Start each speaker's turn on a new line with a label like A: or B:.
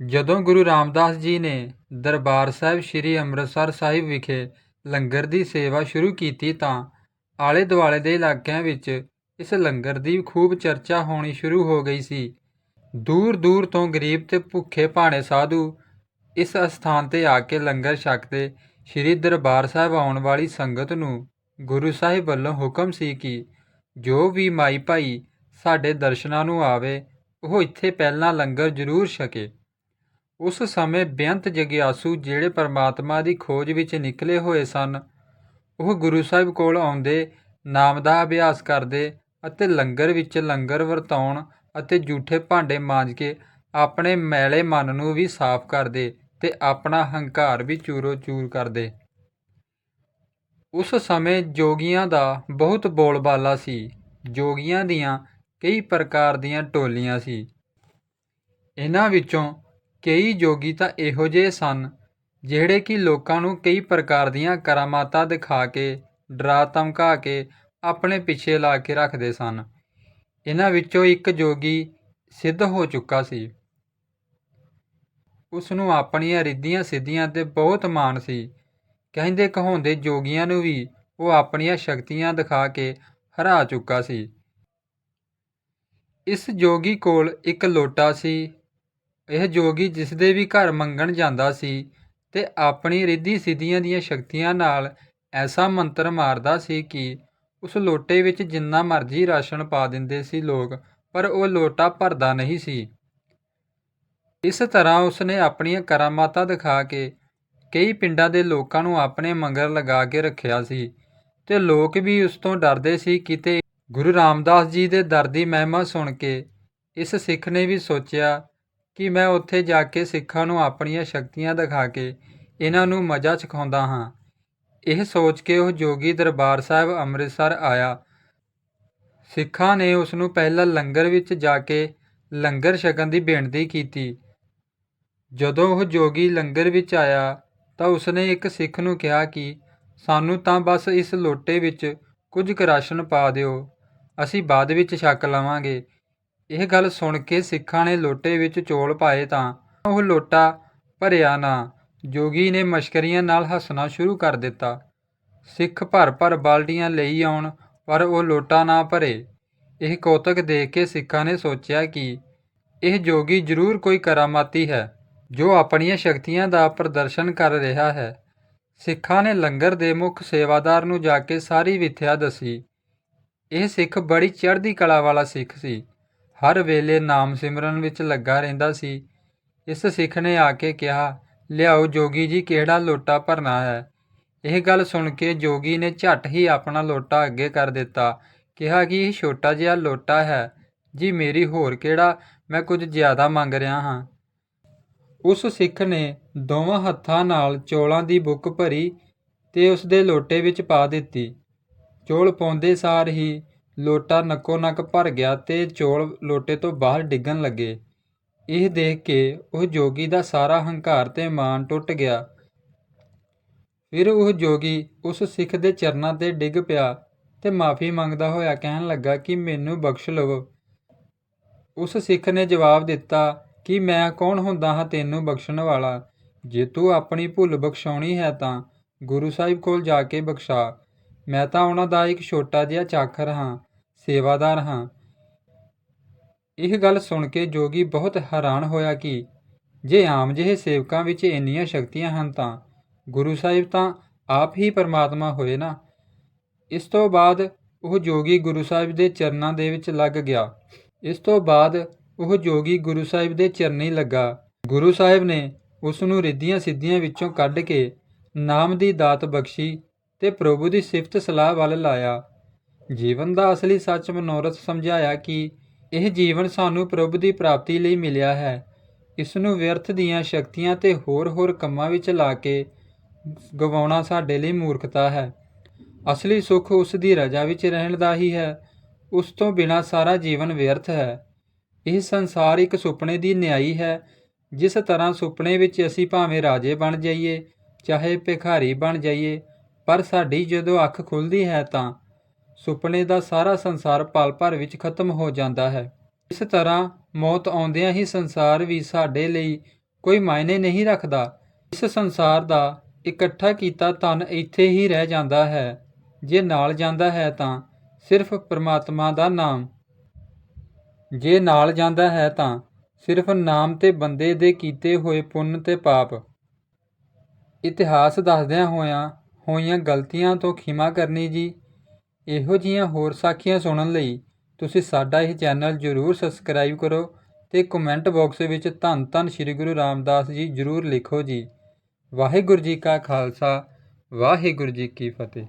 A: ਜਦੋਂ ਗੁਰੂ ਰਾਮਦਾਸ ਜੀ ਨੇ ਦਰਬਾਰ ਸਾਹਿਬ ਸ੍ਰੀ ਅੰਮ੍ਰਿਤਸਰ ਸਾਹਿਬ ਵਿਖੇ ਲੰਗਰ ਦੀ ਸੇਵਾ ਸ਼ੁਰੂ ਕੀਤੀ ਤਾਂ ਆਲੇ ਦੁਆਲੇ ਦੇ ਇਲਾਕਿਆਂ ਵਿੱਚ ਇਸ ਲੰਗਰ ਦੀ ਖੂਬ ਚਰਚਾ ਹੋਣੀ ਸ਼ੁਰੂ ਹੋ ਗਈ ਸੀ। ਦੂਰ ਦੂਰ ਤੋਂ ਗਰੀਬ ਤੇ ਭੁੱਖੇ ਭਾਣੇ ਸਾਧੂ ਇਸ ਅਸਥਾਨ ਤੇ ਆ ਕੇ ਲੰਗਰ ਛਕਦੇ ਸ੍ਰੀ ਦਰਬਾਰ ਸਾਹਿਬ ਆਉਣ ਵਾਲੀ ਸੰਗਤ ਨੂੰ ਗੁਰੂ ਸਾਹਿਬ ਵੱਲੋਂ ਹੁਕਮ ਸੀ ਕਿ ਜੋ ਵੀ ਮਾਈ ਭਾਈ ਸਾਡੇ ਦਰਸ਼ਨਾਂ ਨੂੰ ਆਵੇ, ਉਹ ਇੱਥੇ ਪਹਿਲਾਂ ਲੰਗਰ ਜ਼ਰੂਰ ਛਕੇ। ਉਸ ਸਮੇਂ ਬੇਅੰਤ ਜਗਿਆਸੂ ਜਿਹੜੇ ਪਰਮਾਤਮਾ ਦੀ ਖੋਜ ਵਿੱਚ ਨਿਕਲੇ ਹੋਏ ਸਨ, ਉਹ ਗੁਰੂ ਸਾਹਿਬ ਕੋਲ ਆਉਂਦੇ, ਨਾਮ ਦਾ ਅਭਿਆਸ ਕਰਦੇ ਅਤੇ ਲੰਗਰ ਵਿੱਚ ਲੰਗਰ ਵਰਤਾਉਣ ਅਤੇ ਜੂਠੇ ਭਾਂਡੇ ਮਾਂਜ ਕੇ ਆਪਣੇ ਮੈਲੇ ਮਨ ਨੂੰ ਵੀ ਸਾਫ਼ ਕਰਦੇ ਤੇ ਆਪਣਾ ਹੰਕਾਰ ਵੀ ਚੂਰੋ ਚੂਰ ਕਰਦੇ। ਉਸ ਸਮੇਂ ਜੋਗੀਆਂ ਦਾ ਬਹੁਤ ਬੋਲਬਾਲਾ ਸੀ। ਜੋਗੀਆਂ ਦੀਆਂ ਕਈ ਪ੍ਰਕਾਰ ਦੀਆਂ ਟੋਲੀਆਂ ਸੀ। ਇਹਨਾਂ ਵਿੱਚੋਂ ਕਈ ਜੋਗੀ ਤਾਂ ਇਹੋ ਜਿਹੇ ਸਨ, ਜਿਹੜੇ ਕਿ ਲੋਕਾਂ ਨੂੰ ਕਈ ਪ੍ਰਕਾਰ ਦੀਆਂ ਕਰਾਮਾਤਾਂ ਦਿਖਾ ਕੇ, ਡਰਾ ਧਮਕਾ ਕੇ ਆਪਣੇ ਪਿੱਛੇ ਲਾ ਕੇ ਰੱਖਦੇ ਸਨ। ਇਹਨਾਂ ਵਿੱਚੋਂ ਇੱਕ ਜੋਗੀ ਸਿੱਧ ਹੋ ਚੁੱਕਾ ਸੀ। ਉਸ ਨੂੰ ਆਪਣੀਆਂ ਰਿੱਧੀਆਂ ਸਿੱਧੀਆਂ ਤੇ ਬਹੁਤ ਮਾਣ ਸੀ। ਕਹਿੰਦੇ ਕਹਾਉਂਦੇ ਜੋਗੀਆਂ ਨੂੰ ਵੀ ਉਹ ਆਪਣੀਆਂ ਸ਼ਕਤੀਆਂ ਦਿਖਾ ਕੇ ਹਰਾ ਚੁੱਕਾ ਸੀ। ਇਸ ਜੋਗੀ ਕੋਲ ਇੱਕ ਲੋਟਾ ਸੀ। ਇਹ ਜੋਗੀ ਜਿਸਦੇ ਵੀ ਘਰ ਮੰਗਣ ਜਾਂਦਾ ਸੀ ਤੇ ਆਪਣੀ ਰਿੱਧੀ ਸਿੱਧੀਆਂ ਦੀਆਂ ਸ਼ਕਤੀਆਂ ਨਾਲ ਐਸਾ ਮੰਤਰ ਮਾਰਦਾ ਸੀ ਕਿ ਉਸ ਲੋਟੇ ਵਿੱਚ ਜਿੰਨਾ ਮਰਜ਼ੀ ਰਾਸ਼ਨ ਪਾ ਦਿੰਦੇ ਸੀ ਲੋਕ, ਪਰ ਉਹ ਲੋਟਾ ਭਰਦਾ ਨਹੀਂ ਸੀ। ਇਸ ਤਰ੍ਹਾਂ ਉਸਨੇ ਆਪਣੀਆਂ ਕਰਾਮਾਤਾਂ ਦਿਖਾ ਕੇ ਕਈ ਪਿੰਡਾਂ ਦੇ ਲੋਕਾਂ ਨੂੰ ਆਪਣੇ ਮੰਗਰ ਲਗਾ ਕੇ ਰੱਖਿਆ ਸੀ ਤੇ ਲੋਕ ਵੀ ਉਸ ਤੋਂ ਡਰਦੇ ਸੀ ਕਿਤੇ ਗੁਰੂ ਰਾਮਦਾਸ ਜੀ ਦੇ ਦਰ ਦੀ ਮਹਿਮਾ ਸੁਣ ਕੇ ਇਸ ਸਿੱਖ ਨੇ ਵੀ ਸੋਚਿਆ ਕਿ ਮੈਂ ਉੱਥੇ ਜਾ ਕੇ ਸਿੱਖਾਂ ਨੂੰ ਆਪਣੀਆਂ ਸ਼ਕਤੀਆਂ ਦਿਖਾ ਕੇ ਇਹਨਾਂ ਨੂੰ ਮਜ਼ਾ ਚਖਾਉਂਦਾ ਹਾਂ। ਇਹ ਸੋਚ ਕੇ ਉਹ ਜੋਗੀ ਦਰਬਾਰ ਸਾਹਿਬ ਅੰਮ੍ਰਿਤਸਰ ਆਇਆ। ਸਿੱਖਾਂ ਨੇ ਉਸ ਨੂੰ ਪਹਿਲਾਂ ਲੰਗਰ ਵਿੱਚ ਜਾ ਕੇ ਲੰਗਰ ਛਕਣ ਦੀ ਬੇਨਤੀ ਕੀਤੀ। ਜਦੋਂ ਉਹ ਜੋਗੀ ਲੰਗਰ ਵਿੱਚ ਆਇਆ ਤਾਂ ਉਸਨੇ ਇੱਕ ਸਿੱਖ ਨੂੰ ਕਿਹਾ ਕਿ ਸਾਨੂੰ ਤਾਂ ਬਸ ਇਸ ਲੋਟੇ ਵਿੱਚ ਕੁਝ ਕੁ ਰਾਸ਼ਨ ਪਾ ਦਿਓ, ਅਸੀਂ ਬਾਅਦ ਵਿੱਚ ਛਕ ਲਵਾਂਗੇ। ਇਹ ਗੱਲ ਸੁਣ ਕੇ ਸਿੱਖਾਂ ਨੇ ਲੋਟੇ ਵਿੱਚ ਚੌਲ ਪਾਏ ਤਾਂ ਉਹ ਲੋਟਾ ਭਰਿਆ ਨਾ। ਜੋਗੀ ਨੇ ਮਸ਼ਕਰੀਆਂ ਨਾਲ ਹੱਸਣਾ ਸ਼ੁਰੂ ਕਰ ਦਿੱਤਾ। ਸਿੱਖ ਭਰ ਭਰ ਬਾਲਟੀਆਂ ਲਈ ਆਉਣ, ਪਰ ਉਹ ਲੋਟਾ ਨਾ ਭਰੇ। ਇਹ ਕੌਤਕ ਦੇਖ ਕੇ ਸਿੱਖਾਂ ਨੇ ਸੋਚਿਆ ਕਿ ਇਹ ਜੋਗੀ ਜ਼ਰੂਰ ਕੋਈ ਕਰਾਮਾਤੀ ਹੈ, ਜੋ ਆਪਣੀਆਂ ਸ਼ਕਤੀਆਂ ਦਾ ਪ੍ਰਦਰਸ਼ਨ ਕਰ ਰਿਹਾ ਹੈ। ਸਿੱਖਾਂ ਨੇ ਲੰਗਰ ਦੇ ਮੁੱਖ ਸੇਵਾਦਾਰ ਨੂੰ ਜਾ ਕੇ ਸਾਰੀ ਵਿਥਿਆ ਦੱਸੀ। ਇਹ ਸਿੱਖ ਬੜੀ ਚੜ੍ਹਦੀ ਕਲਾ ਵਾਲਾ ਸਿੱਖ ਸੀ। ਹਰ ਵੇਲੇ ਨਾਮ ਸਿਮਰਨ ਵਿੱਚ ਲੱਗਾ ਰਹਿੰਦਾ ਸੀ। ਇਸ ਸਿੱਖ ਨੇ ਆ ਕੇ ਕਿਹਾ, ਲਿਆਓ ਜੋਗੀ ਜੀ, ਕਿਹੜਾ ਲੋਟਾ ਭਰਨਾ ਹੈ? ਇਹ ਗੱਲ ਸੁਣ ਕੇ ਜੋਗੀ ਨੇ ਝੱਟ ਹੀ ਆਪਣਾ ਲੋਟਾ ਅੱਗੇ ਕਰ ਦਿੱਤਾ। ਕਿਹਾ ਕਿ ਇਹ ਛੋਟਾ ਜਿਹਾ ਲੋਟਾ ਹੈ। ਜੀ, ਮੇਰੀ ਹੋਰ ਕਿਹੜਾ? ਮੈਂ ਕੁਝ ਜ਼ਿਆਦਾ ਮੰਗ ਰਿਹਾ ਹਾਂ। ਉਸ ਸਿੱਖ ਨੇ ਦੋਵਾਂ ਹੱਥਾਂ ਨਾਲ ਚੋਲਾਂ ਦੀ ਬੁੱਕ ਭਰੀ ਤੇ ਉਸ ਦੇ ਲੋਟੇ ਵਿੱਚ ਪਾ ਦਿੱਤੀ। ਚੋਲ ਪਾਉਂਦੇ ਸਾਰ ਹੀ ਲੋਟਾ ਨੱਕੋ ਨੱਕ ਭਰ ਗਿਆ ਤੇ ਚੌਲ ਲੋਟੇ ਤੋਂ ਬਾਹਰ ਡਿੱਗਣ ਲੱਗੇ। ਇਹ ਦੇਖ ਕੇ ਉਹ ਜੋਗੀ ਦਾ ਸਾਰਾ ਹੰਕਾਰ ਤੇ ਮਾਣ ਟੁੱਟ ਗਿਆ। ਫਿਰ ਉਹ ਜੋਗੀ ਉਸ ਸਿੱਖ ਦੇ ਚਰਨਾਂ ਤੇ ਡਿੱਗ ਪਿਆ ਤੇ ਮਾਫੀ ਮੰਗਦਾ ਹੋਇਆ ਕਹਿਣ ਲੱਗਾ ਕਿ ਮੈਨੂੰ ਬਖਸ਼ ਲਵੋ। ਉਸ ਸਿੱਖ ਨੇ ਜਵਾਬ ਦਿੱਤਾ ਕਿ ਮੈਂ ਕੌਣ ਹੁੰਦਾ ਹਾਂ ਤੈਨੂੰ ਬਖਸ਼ਣ ਵਾਲਾ? ਜੇ ਤੂੰ ਆਪਣੀ ਭੁੱਲ ਬਖਸ਼ਾਉਣੀ ਹੈ ਤਾਂ ਗੁਰੂ ਸਾਹਿਬ ਕੋਲ ਜਾ ਕੇ ਬਖਸ਼ਾ। ਮੈਂ ਤਾਂ ਉਹਨਾਂ ਦਾ ਇੱਕ ਛੋਟਾ ਜਿਹਾ ਚਾਕਰ ਹਾਂ, ਸੇਵਾਦਾਰ ਹਾਂ। ਇਹ ਗੱਲ ਸੁਣ ਕੇ ਜੋਗੀ ਬਹੁਤ ਹੈਰਾਨ ਹੋਇਆ ਕਿ ਜੇ ਆਮ ਜਿਹੇ ਸੇਵਕਾਂ ਵਿੱਚ ਇੰਨੀਆਂ ਸ਼ਕਤੀਆਂ ਹਨ ਤਾਂ ਗੁਰੂ ਸਾਹਿਬ ਤਾਂ ਆਪ ਹੀ ਪਰਮਾਤਮਾ ਹੋਏ ਨਾ। ਇਸ ਤੋਂ ਬਾਅਦ ਉਹ ਜੋਗੀ ਗੁਰੂ ਸਾਹਿਬ ਦੇ ਚਰਨਾਂ ਦੇ ਵਿੱਚ ਲੱਗ ਗਿਆ। ਇਸ ਤੋਂ ਬਾਅਦ ਉਹ ਜੋਗੀ ਗੁਰੂ ਸਾਹਿਬ ਦੇ ਚਰਨੀ ਲੱਗਾ। ਗੁਰੂ ਸਾਹਿਬ ਨੇ ਉਸ ਨੂੰ ਰਿੱਧੀਆਂ ਸਿੱਧੀਆਂ ਵਿੱਚੋਂ ਕੱਢ ਕੇ ਨਾਮ ਦੀ ਦਾਤ ਬਖਸ਼ੀ ਤੇ ਪ੍ਰਭੂ ਦੀ ਸਿਫਤ ਸਲਾਹ ਵੱਲ ਲਾਇਆ। ਜੀਵਨ ਦਾ ਅਸਲੀ ਸੱਚ ਮਨੋਰਥ ਸਮਝਾਇਆ ਕਿ ਇਹ ਜੀਵਨ ਸਾਨੂੰ ਪ੍ਰਭੂ ਦੀ ਪ੍ਰਾਪਤੀ ਲਈ ਮਿਲਿਆ ਹੈ। ਇਸ ਨੂੰ ਵਿਅਰਥ ਦੀਆਂ ਸ਼ਕਤੀਆਂ ਤੇ ਹੋਰ-ਹੋਰ ਕੰਮਾਂ ਵਿੱਚ ਲਾ ਕੇ ਗਵਾਉਣਾ ਸਾਡੇ ਲਈ ਮੂਰਖਤਾ ਹੈ। ਅਸਲੀ ਸੁੱਖ ਉਸ ਦੀ ਰਜਾ ਵਿੱਚ ਰਹਿਣ ਦਾ ਹੀ ਹੈ। ਉਸ ਤੋਂ ਬਿਨਾ ਸਾਰਾ ਜੀਵਨ ਵਿਅਰਥ ਹੈ। ਇਹ ਸੰਸਾਰ ਇੱਕ ਸੁਪਨੇ ਦੀ ਨਿਆਈ ਹੈ। ਜਿਸ ਤਰ੍ਹਾਂ ਸੁਪਨੇ ਵਿੱਚ ਅਸੀਂ ਭਾਵੇਂ ਰਾਜੇ ਬਣ ਜਾਈਏ, ਚਾਹੇ ਭਿਖਾਰੀ ਬਣ ਜਾਈਏ ਪਰ ਸਾਡੀ ਜਦੋਂ ਅੱਖ ਖੁੱਲਦੀ ਹੈ ਤਾਂ ਸੁਪਨੇ ਦਾ ਸਾਰਾ ਸੰਸਾਰ ਪਲ ਭਰ ਵਿੱਚ ਖਤਮ ਹੋ ਜਾਂਦਾ ਹੈ। ਇਸ ਤਰ੍ਹਾਂ ਮੌਤ ਆਉਂਦਿਆਂ ਹੀ ਸੰਸਾਰ ਵੀ ਸਾਡੇ ਲਈ ਕੋਈ ਮਾਇਨੇ ਨਹੀਂ ਰੱਖਦਾ। ਇਸ ਸੰਸਾਰ ਦਾ ਇਕੱਠਾ ਕੀਤਾ ਧਨ ਇੱਥੇ ਹੀ ਰਹਿ ਜਾਂਦਾ ਹੈ। ਜੇ ਨਾਲ ਜਾਂਦਾ ਹੈ ਤਾਂ ਸਿਰਫ ਪ੍ਰਮਾਤਮਾ ਦਾ ਨਾਮ। ਜੇ ਨਾਲ ਜਾਂਦਾ ਹੈ ਤਾਂ ਸਿਰਫ ਨਾਮ ਤੇ ਬੰਦੇ ਦੇ ਕੀਤੇ ਹੋਏ ਪੁੰਨ ਤੇ ਪਾਪ। ਇਤਿਹਾਸ ਦੱਸਦਿਆਂ ਹੋਇਆਂ ਹੋਈਆਂ ਗਲਤੀਆਂ ਤੋਂ ਖਿਮਾ ਕਰਨੀ ਜੀ। ਇਹੋ ਜੀਆਂ ਹੋਰ ਸਾਖੀਆਂ ਸੁਣਨ ਲਈ ਤੁਸੀਂ ਸਾਡਾ ਇਹ ਚੈਨਲ ਜਰੂਰ ਸਬਸਕ੍ਰਾਈਬ ਕਰੋ ਤੇ ਕਮੈਂਟ ਬਾਕਸ ਵਿੱਚ ਧੰਨ ਧੰਨ ਸ੍ਰੀ ਗੁਰੂ ਰਾਮਦਾਸ ਜੀ ਜਰੂਰ ਲਿਖੋ ਜੀ। ਵਾਹਿਗੁਰੂ ਜੀ ਕਾ ਖਾਲਸਾ, ਵਾਹਿਗੁਰੂ ਜੀ ਕੀ ਫਤਿਹ।